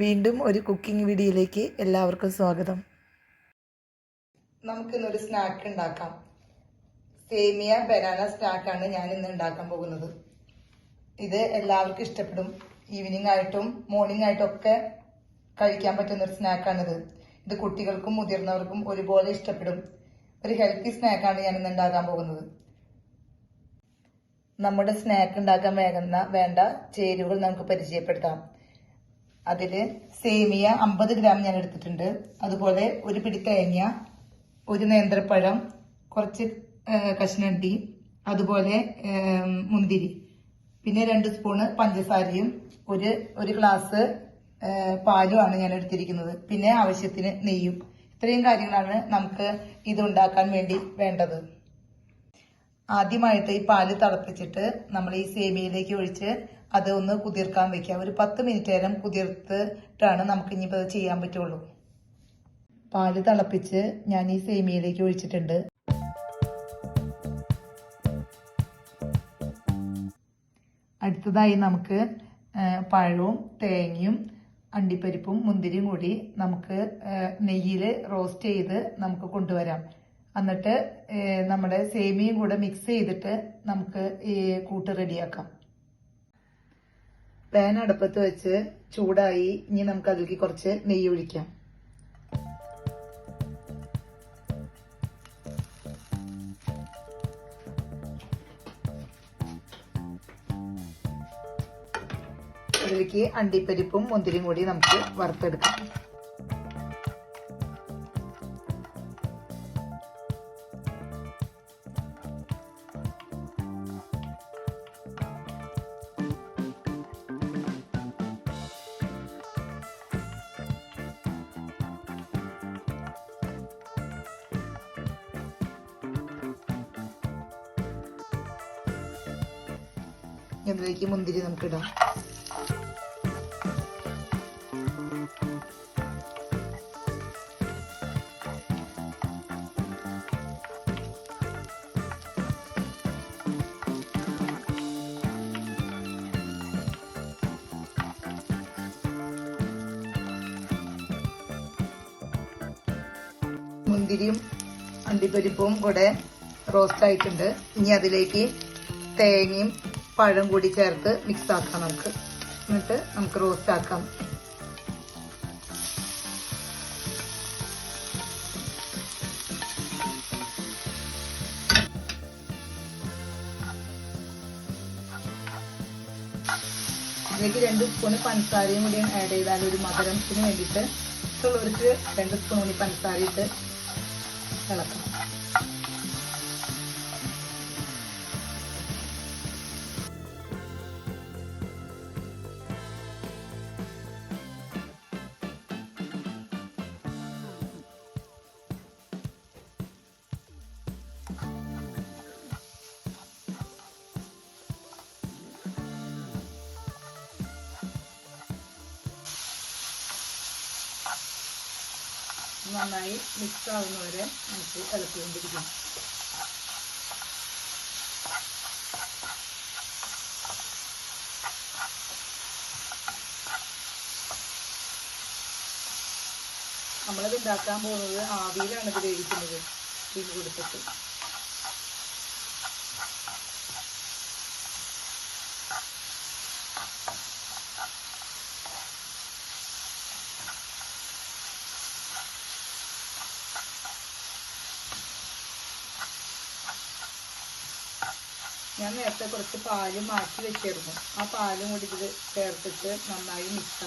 വീണ്ടും ഒരു കുക്കിംഗ് വീഡിയോയിലേക്ക് എല്ലാവർക്കും സ്വാഗതം. നമുക്കിന്നൊരു സ്നാക്ക് ഉണ്ടാക്കാം. സേമിയ ബനാന സ്നാക്കാണ് ഞാൻ ഇന്ന് ഉണ്ടാക്കാൻ പോകുന്നത്. ഇത് എല്ലാവർക്കും ഇഷ്ടപ്പെടും. ഈവനിങ് ആയിട്ടും മോർണിംഗ് ആയിട്ടും ഒക്കെ കഴിക്കാൻ പറ്റുന്ന ഒരു സ്നാക്കാണിത്. ഇത് കുട്ടികൾക്കും മുതിർന്നവർക്കും ഒരുപോലെ ഇഷ്ടപ്പെടും. ഒരു ഹെൽത്തി സ്നാക്കാണ് ഞാൻ ഇന്ന് ഉണ്ടാക്കാൻ പോകുന്നത്. നമ്മുടെ സ്നാക്ക് ഉണ്ടാക്കാൻ വേണ്ട വേണ്ട ചേരുവകൾ നമുക്ക് പരിചയപ്പെടുത്താം. അതിൽ സേമിയ അമ്പത് ഗ്രാം ഞാൻ എടുത്തിട്ടുണ്ട്. അതുപോലെ ഒരു പിടി തേങ്ങ ഒരു നേന്ത്രപ്പഴം കുറച്ച് കഷ്ണണ്ടി അതുപോലെ മുന്തിരി. പിന്നെ രണ്ട് സ്പൂണ് പഞ്ചസാരയും ഒരു ഒരു ഗ്ലാസ് പാലുമാണ് ഞാൻ എടുത്തിരിക്കുന്നത്. പിന്നെ ആവശ്യത്തിന് നെയ്യും. ഇത്രയും കാര്യങ്ങളാണ് നമുക്ക് ഇതുണ്ടാക്കാൻ വേണ്ടി വേണ്ടത്. ആദ്യമായിട്ട് ഈ പാൽ തിളപ്പിച്ചിട്ട് നമ്മൾ ഈ സേമിയയിലേക്ക് ഒഴിച്ച് അത് ഒന്ന് കുതിർക്കാൻ വെക്കുക. ഒരു പത്ത് മിനിറ്റ് നേരം കുതിർത്തിട്ടാണ് നമുക്ക് ഇനിയിപ്പോൾ അത് ചെയ്യാൻ പറ്റുള്ളൂ. പാൽ തിളപ്പിച്ച് ഞാൻ ഈ സേമിയയിലേക്ക് ഒഴിച്ചിട്ടുണ്ട്. അടുത്തതായി നമുക്ക് പഴവും തേങ്ങയും അണ്ടിപ്പരിപ്പും മുന്തിരിയും കൂടി നമുക്ക് നെയ്യിൽ റോസ്റ്റ് ചെയ്ത് നമുക്ക് കൊണ്ടുവരാം. എന്നിട്ട് നമ്മുടെ സേമിയയും കൂടെ മിക്സ് ചെയ്തിട്ട് നമുക്ക് ഈ കൂട്ട് റെഡിയാക്കാം പാൻ അടുപ്പത്ത് വെച്ച് ചൂടായി ഇനി നമുക്ക് അതിലേക്ക് കുറച്ച് നെയ്യ് ഒഴിക്കാം. അതിലേക്ക് അണ്ടിപ്പരിപ്പും മുന്തിരിയും കൂടി നമുക്ക് വറുത്തെടുക്കാം. ഇതിലേക്ക് മുന്തിരി നമുക്ക് ഇടാം മുന്തിരിയും അണ്ടിപ്പരിപ്പും കൂടെ റോസ്റ്റ് ആയിട്ടുണ്ട്. ഇനി അതിലേക്ക് തേങ്ങയും പഴം കൂടി ചേർത്ത് മിക്സ് ആക്കാം നമുക്ക്. എന്നിട്ട് നമുക്ക് റോസ്റ്റ് ആക്കാം. ഇതിലേക്ക് രണ്ട് സ്പൂൺ പഞ്ചസാരയും കൂടി ആഡ് ചെയ്താൽ ഒരു മധുരത്തിന് വേണ്ടിയിട്ട് ഇഷ്ടമുള്ളവർക്ക് രണ്ട് കൂടി പഞ്ചസാര ഇട്ട് ഇളക്കണം നന്നായി മിക്സ് ആവുന്നവരെ നമുക്ക് ഇളക്കിക്കൊണ്ടിരിക്കാം. നമ്മളത് ഉണ്ടാക്കാൻ പോകുന്നത് ആവിയിലാണ് ഇത് വേവിക്കുന്നത്. തീ കൊടുത്തിട്ട് ഞാൻ നേരത്തെ കുറച്ച് പാലും മാറ്റി വെച്ചിരുന്നു. ആ പാലും കൂടി ഇതിൽ ചേർത്തിട്ട് നന്നായി മിക്സ്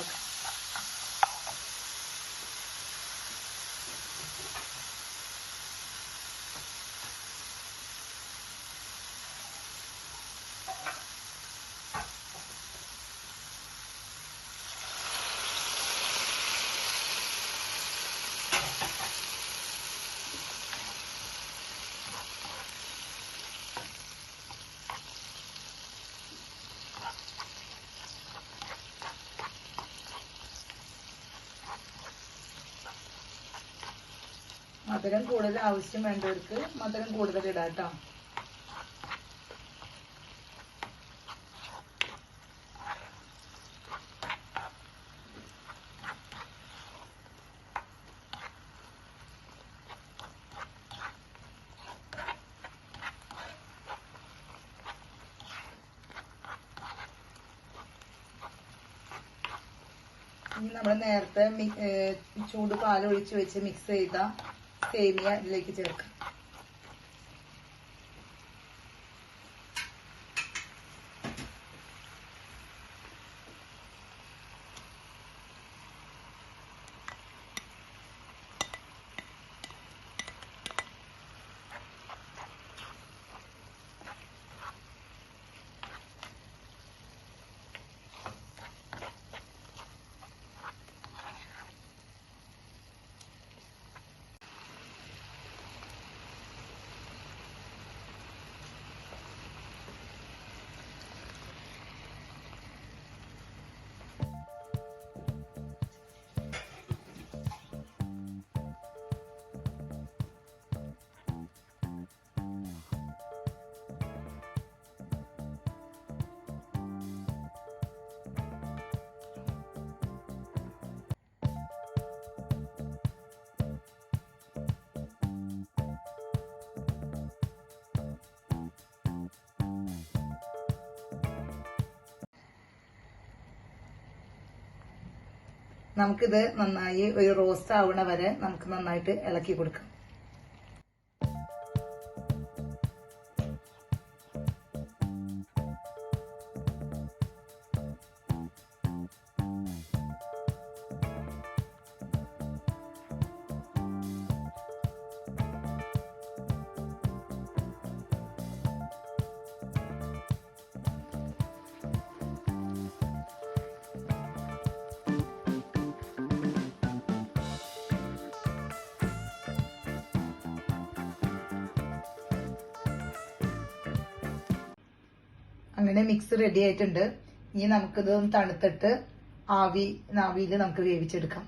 മധുരം കൂടുതൽ ആവശ്യം വേണ്ടവർക്ക് മധുരം കൂടുതൽ ഇടാം കേട്ടോ. നമ്മൾ നേരത്തെ ചൂട് പാൽ ഒഴിച്ച് വെച്ച് മിക്സ് ചെയ്ത സേമിയ ഇതിലേക്ക് ചേർക്കാം നമുക്കിത് നന്നായി ഒരു റോസ്റ്റ് ആവണ വരെ നമുക്ക് നന്നായിട്ട് ഇളക്കി കൊടുക്കാം. അങ്ങനെ മിക്സ് റെഡി ആയിട്ടുണ്ട്. ഇനി നമുക്കിത് തണുത്തിട്ട് ആവി ആവിയിൽ നമുക്ക് വേവിച്ചെടുക്കാം.